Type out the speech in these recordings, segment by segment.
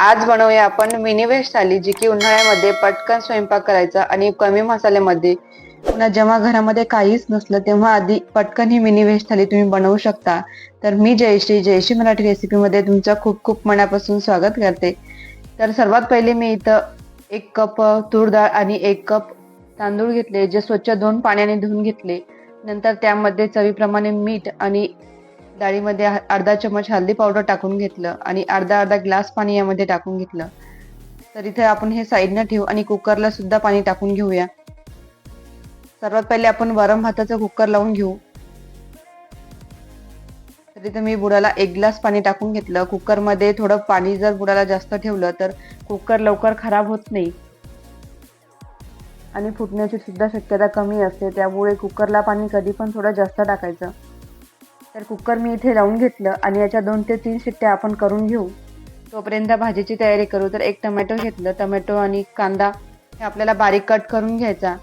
आज बनवूया आपण मिनी वेज थाली जी की उन्हाळ्यामध्ये पटकन स्वयंपाक करायचा आणि कमी मसाल्यामध्ये. पुन्हा जेव्हा घरामध्ये काहीच नसलं तेव्हा आधी पटकन ही मिनी व्हेज थाली तुम्ही बनवू शकता. तर मी जयश्री जयश्री मराठी रेसिपीमध्ये तुमचं खूप खूप मनापासून स्वागत करते. तर सर्वात पहिले मी इथं एक कप तूर डाळ आणि एक कप तांदूळ घेतले जे स्वच्छ दोन पाण्याने धुवून घेतले. नंतर त्यामध्ये चवीप्रमाणे मीठ आणि डाळीमध्ये अर्धा चमच हळदी पावडर टाकून घेतलं आणि अर्धा अर्धा ग्लास पाणी यामध्ये टाकून घेतलं. तर इथे आपण हे साईडनं ठेवू आणि कुकरला सुद्धा पाणी टाकून घेऊया. सर्वात पहिले आपण वरम भाताचं कुकर लावून घेऊ. तर इथे मी बुडाला एक ग्लास पाणी टाकून घेतलं. कुकरमध्ये थोडं पाणी जर बुडाला जास्त ठेवलं तर कुकर लवकर खराब होत नाही. आणि फुटण्याची सुद्धा शक्यता कमी असते. त्यामुळे कुकरला पाणी कधी पण थोडं जास्त टाकायचं. तर कुकर मी इथे लावून घेतलं आणि याच्या दोन ते तीन शिट्ट्या आपण करून घेऊ. तोपर्यंत भाजीची तयारी करू. तर एक टमॅटो घेतलं. टमॅटो आणि कांदा हे आपल्याला बारीक कट करून घ्यायचा.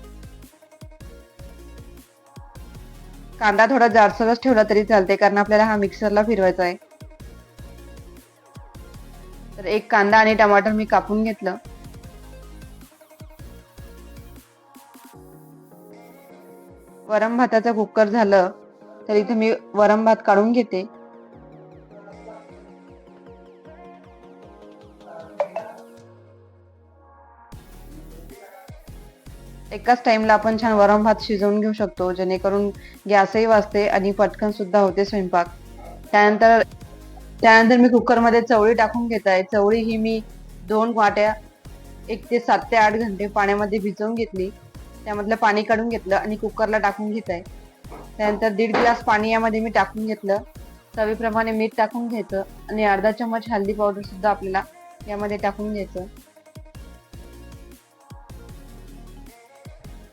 कांदा थोडा जाडसरच ठेवला तरी चालते कारण आपल्याला हा मिक्सरला फिरवायचा आहे. तर एक कांदा आणि टमाटर मी कापून घेतलं. वरम भाताचं कुकर झालं. तर इथे मी वरम भात काढून घेते. एकाच टाइमला आपण छान वरम भात शिजवून घेऊ शकतो जेणेकरून गॅसही वाचते आणि पटकन सुद्धा होते स्वयंपाक. त्यानंतर त्यानंतर मी कुकरमध्ये चवळी टाकून घेत आहे चवळी ही मी दोन वाट्या एक ते सात ते आठ घंटे पाण्यामध्ये भिजवून घेतली. त्यामधलं पाणी काढून घेतलं आणि कुकरला टाकून घेत आहे त्यानंतर दीड ग्लास पाणी यामध्ये मी टाकून घेतलं. चवीप्रमाणे मीठ टाकून घ्यायचं आणि अर्धा चमच हल्दी पावडर सुद्धा आपल्याला यामध्ये टाकून घ्यायचं.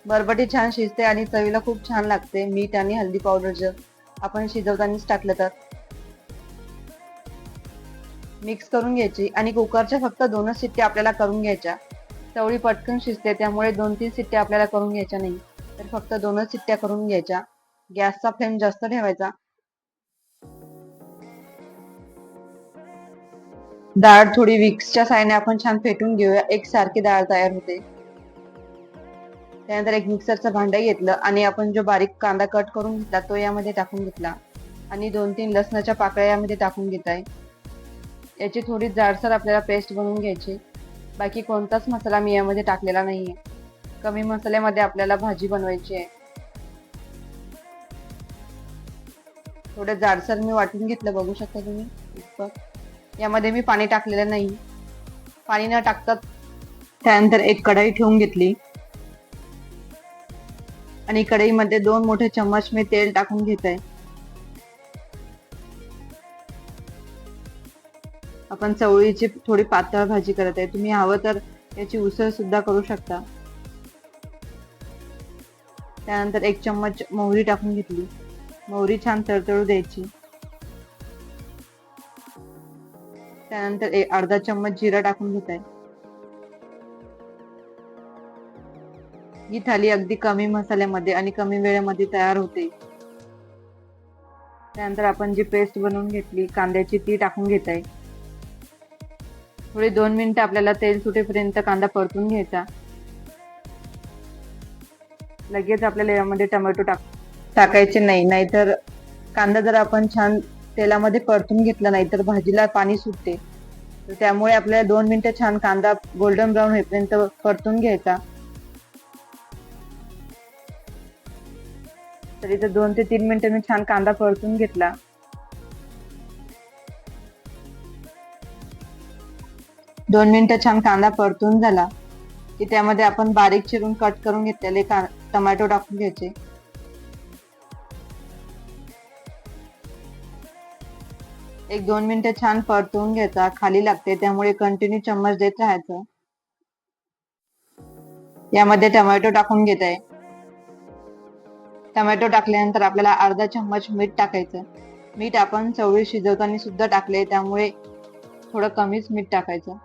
बरबटी छान शिजते आणि चवीला खूप छान लागते मीठ आणि हल्दी पावडर जर आपण शिजवतानाच टाकलं तर. मिक्स करून घ्यायची आणि कुकरच्या फक्त दोनच शिट्ट्या आपल्याला करून घ्यायच्या. चवळी पटकन शिजते त्यामुळे दोन तीन शिट्ट्या आपल्याला करून घ्यायच्या नाही. तर फक्त दोनच शिट्ट्या करून घ्यायच्या. गॅसचा फ्लेम जास्त ठेवायचा. डाळ थोडी विक्सच्या साहाय्याने आपण छान फेटून घेऊया. एक सारखी डाळ तयार होते. त्यानंतर एक मिक्सरचं भांडं घेतलं आणि आपण जो बारीक कांदा कट करून घेतला तो यामध्ये टाकून घेतला. आणि दोन तीन लसणाच्या पाकळ्या यामध्ये टाकून घेत आहे याची थोडी जाडसर आपल्याला पेस्ट बनवून घ्यायची. बाकी कोणताच मसाला मी यामध्ये टाकलेला नाहीये. कमी मसाल्यामध्ये आपल्याला भाजी बनवायची आहे. थोडं जाडसर मी वाटून घेतलं बघू शकता तुम्ही? यामध्ये मी पाणी टाकलेलं नाही. पाणी न टाकता त्यानंतर एक कढाई ठेवून घेतली. आणि कढईमध्ये दोन मोठे चम्मच मी तेल टाकून घेत आहे आपण चवळीची थोडी पातळ भाजी करत आहे. तुम्ही हवं तर याची उसळ सुद्धा करू शकता. त्यानंतर एक चम्मच मोहरी टाकून घेतली. मोहरी छान तळतळू द्यायची. त्यानंतर अर्धा चम्मच जिरा टाकून घेत आहे ही थाली अगदी कमी मसाल्यामध्ये आणि कमी वेळेमध्ये तयार होते. त्यानंतर आपण जी पेस्ट बनवून घेतली कांद्याची ती टाकून घेत आहे थोडे दोन मिनिटं आपल्याला तेल सुटेपर्यंत कांदा परतून घ्यायचा. लगेच आपल्याला यामध्ये टोमॅटो टाक टाकायचे नाही नाहीतर कांदा जर आपण छान तेलामध्ये परतून घेतला नाही तर भाजीला पाणी सुटते. तर त्यामुळे आपल्याला दोन मिनिटं छान कांदा गोल्डन ब्राऊन होईपर्यंत परतून घ्यायचा. तर दोन ते तीन मिनिटं मी छान कांदा परतून घेतला. दोन मिनिटं छान कांदा परतून झाला की त्यामध्ये आपण बारीक चिरून कट करून घेतलेले का टोमॅटो टाकून घ्यायचे. एक दोन मिनिटं छान परतवून घ्यायचा खाली लागते त्यामुळे कंटिन्यू चम्मच देत राहायचं. यामध्ये टोमॅटो टाकून घेत. आहे टोमॅटो टाकल्यानंतर आपल्याला अर्धा चम्मच मीठ टाकायचं. मीठ आपण चवळी शिजवताना सुद्धा टाकले त्यामुळे थोडं कमीच मीठ टाकायचं.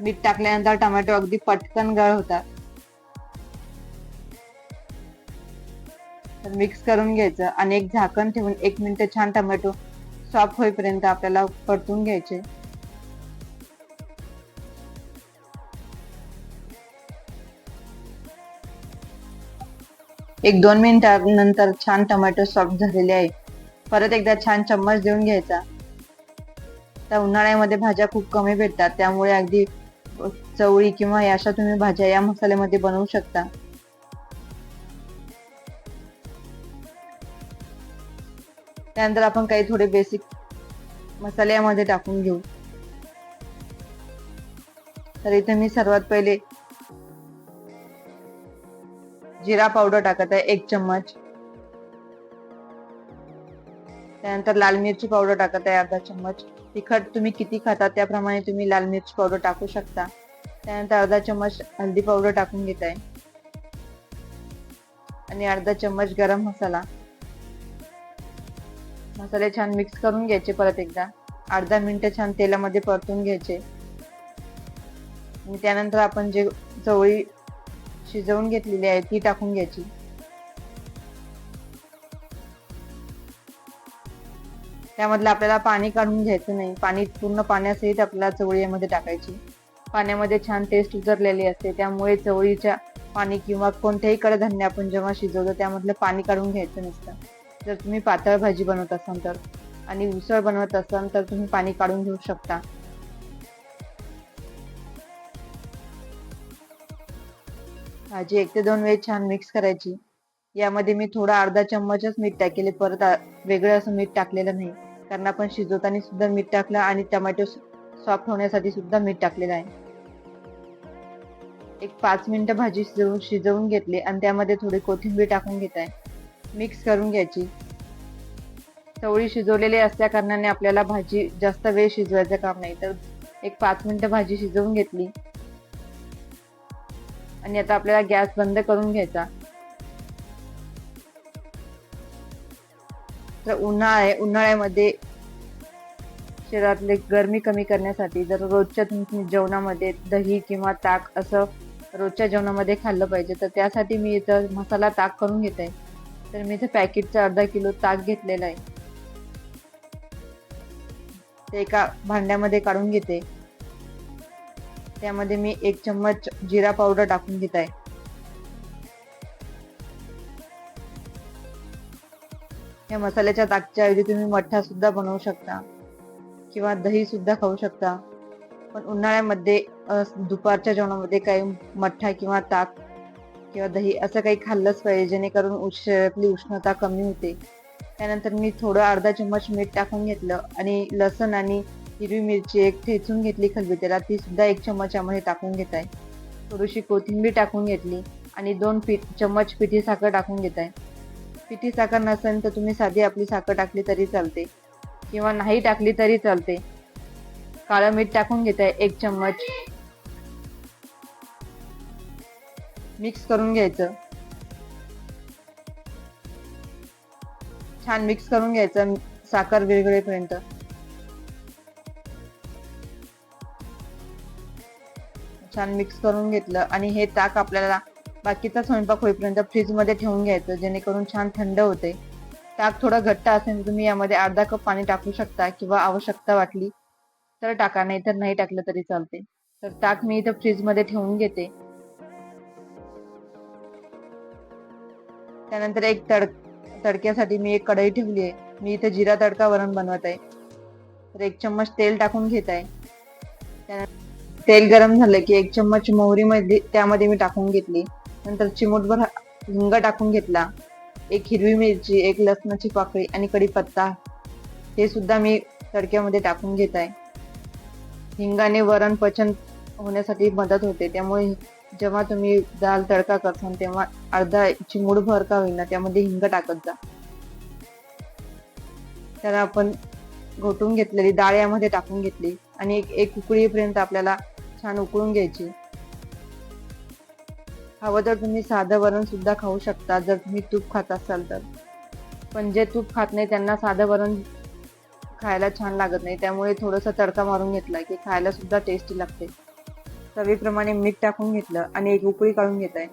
मीठ टाकल्यानंतर टोमॅटो अगदी पटकन गळ होतात. तर मिक्स करून घ्यायचं आणि एक झाकण ठेवून एक मिनिट छान टोमॅटो सॉफ्ट होईपर्यंत आपल्याला परतून घ्यायचे. एक दोन मिनिटानंतर छान टोमॅटो सॉफ्ट झालेले आहे परत एकदा छान चम्मच देऊन घ्यायचा. त्या उन्हाळ्यामध्ये भाज्या खूप कमी भेटतात त्यामुळे अगदी चवळी किंवा अशा तुम्ही भाज्या या मसाल्यामध्ये बनवू शकता. त्यानंतर आपण काही थोडे बेसिक मसाले यामध्ये टाकून घेऊ. तर इथे मी सर्वात पहिले जिरा पावडर टाकत आहे एक चम्मच. त्यानंतर लाल मिरची पावडर टाकत आहे अर्धा चम्मच. तिखट तुम्ही किती खाता त्याप्रमाणे तुम्ही लाल मिरची पावडर टाकू शकता. त्यानंतर अर्धा चम्मच हल्दी पावडर टाकून घेत आहे. आणि अर्धा चम्मच गरम मसाला. मसाले छान मिक्स करून घ्यायचे परत एकदा. अर्धा मिनिट छान तेलामध्ये परतून घ्यायचे. आणि त्यानंतर आपण जे चवळी शिजवून घेतलेली आहे ती टाकून घ्यायची. त्यामधलं आपल्याला पाणी काढून घ्यायचं नाही. पाणी पूर्ण पाण्यासहित आपल्याला चवळी यामध्ये टाकायची. पाण्यामध्ये छान टेस्ट उतरलेली असते. त्यामुळे चवळीच्या पाणी किंवा कोणत्याही कडधान्य आपण जेव्हा शिजवतो त्यामधलं पाणी काढून घ्यायचं नसतं. जर तुम्ही पातळ भाजी बनवत असाल तर आणि उसळ बनवत असाल तर तुम्ही पाणी काढून घेऊ शकता. भाजी एक ते दोन वेळ छान मिक्स करायची. यामध्ये मी थोडा अर्धा चम्मचच मीठ टाकेले. परत वेगळं असं मीठ टाकलेलं नाही. कारण आपण शिजवताना सुद्धा मीठ टाकलं आणि टमॅटो सॉफ्ट होण्यासाठी सुद्धा मीठ टाकलेलं आहे. एक पाच मिनिटं भाजी शिजवून शिजवून घेतली आणि त्यामध्ये थोडी कोथिंबीर टाकून घेत आहे. मिक्स करून घ्यायची. चवळी शिजवलेली असल्या कारणाने आपल्याला भाजी जास्त वेळ शिजवायचं काम नाही. तर एक पाच मिनिटं भाजी शिजवून घेतली. आणि आता आपल्याला गॅस बंद करून घ्यायचा. तर उन्हाळा आहे उन्हाळ्यामध्ये शरीरातले गरमी कमी करण्यासाठी जर रोजच्या तुम्ही जेवणामध्ये दही किंवा ताक असं रोजच्या जेवणामध्ये खाल्लं पाहिजे तर त्यासाठी मी इथं मसाला ताक करून घेते. तर मी इथे पॅकेटचा अर्धा किलो ताक घेतलेला आहे. ते एका भांड्यामध्ये काढून घेते. त्यामध्ये मी एक चम्मच जिरा पावडर टाकून घेत आहे. या मसाल्याच्या ताकच्या ऐवजी तुम्ही मठ्ठा सुद्धा बनवू शकता किंवा दही सुद्धा खाऊ शकता. पण उन्हाळ्यामध्ये दुपारच्या जेवणामध्ये काही मठ्ठा किंवा ताक किंवा दही असं काही खाल्लंच पाहिजे जेणेकरून शरीरातली उष्णता कमी होते. त्यानंतर मी थोडं अर्धा चम्मच मीठ टाकून घेतलं आणि लसण आणि हिरवी मिरची एक ठेचून घेतली खलबत्याला. ती सुद्धा एक चम्मचामध्ये टाकून घेत आहे. थोडीशी कोथिंबीर टाकून घेतली आणि दोन पीठ चम्मच पिठी साखर टाकून घेत आहे. पिठी साखर नसेल तर तुम्ही साधी आपली साखर टाकली तरी चालते. किंवा नाही टाकली तरी चालते. काळं मीठ टाकून घेत आहे एक चम्मच. मिक्स करून घ्यायचं. छान मिक्स करून घ्यायचं साखर विरघळेपर्यंत. छान मिक्स करून घेतलं आणि हे ताक आपल्याला बाकीचा स्वयंपाक होईपर्यंत फ्रीजमध्ये ठेवून घ्यायचं जेणेकरून छान थंड होते. ताक थोडा घट्ट असेल तुम्ही यामध्ये अर्धा कप पाणी टाकू शकता किंवा आवश्यकता वाटली तर टाका नाही तर नाही टाकलं तरी चालते. तर ताक मी इथं फ्रीजमध्ये ठेवून घेते. त्यानंतर एक तड तडक्यासाठी मी एक कढई ठेवली आहे. मी इथे जिरा तडका वरण बनवत आहे. तर एक चम्मच तेल टाकून घेत आहे. त्यानंतर तेल गरम झालं की एक चम्मच मोहरी मध्ये त्यामध्ये मी टाकून घेतली. नंतर चिमूटभर हिंग टाकून घेतला. एक हिरवी मिरची एक लसणाची पाकळी आणि कढीपत्ता. हे सुद्धा मी तडक्यामध्ये टाकून घेत आहे. हिंगाने वरण पचन होण्यासाठी मदत होते. त्यामुळे जेव्हा तुम्ही दाल तडका करता तेव्हा अर्धा चिमूड भर का होईना त्यामध्ये हिंग टाकत जा. त्याला आपण घोटून घेतलेली डाळ यामध्ये टाकून घेतली आणि एक एक उकळीपर्यंत आपल्याला छान उकळून घ्यायची. हवं तर तुम्ही साधं वरण सुद्धा खाऊ शकता जर तुम्ही तूप खात असाल तर. पण जे तूप खात नाही त्यांना साधं वरण खायला छान लागत नाही. त्यामुळे थोडंसं तडका मारून घेतला की खायला सुद्धा टेस्टी लागते. चवीप्रमाणे मीठ टाकून घेतलं आणि एक उकळी काढून घेत आहे.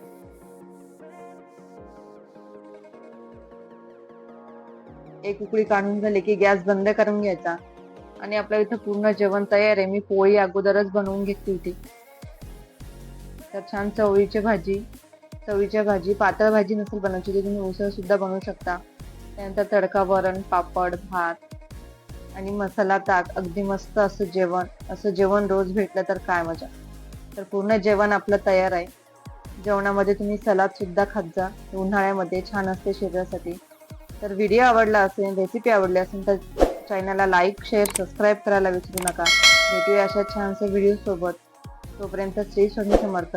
एक उकळी काढून झाली की गॅस बंद करून घ्यायचा. आणि आपल्या इथं पूर्ण जेवण तयार आहे. मी पोळी अगोदरच बनवून घेतली होती. तर छान चवळीची भाजी चवळीच्या भाजी पातळ भाजी नसेल बनवायची तर तुम्ही उसळ सुद्धा बनवू शकता. त्यानंतर तडका वरण पापड भात आणि मसाला ताक. अगदी मस्त असं जेवण असं जेवण रोज भेटलं तर काय मजा. तर पूर्ण जेवण आपलं तयार आहे. जेवणामध्ये तुम्ही सलाद सुद्धा खात जा. उन्हाळ्यामध्ये छान असते शरीरासाठी. तर व्हिडिओ आवडला असेल रेसिपी आवडली असेल तर चॅनलला लाईक शेअर सबस्क्राईब करायला विसरू नका. भेटूया अशा छानशा व्हिडिओसोबत तोपर्यंत श्री स्वामी समर्थ.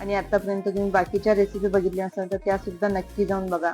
आणि आत्तापर्यंत तुम्ही बाकीच्या रेसिपी बघितल्या असाल तर त्यासुद्धा नक्की जाऊन बघा.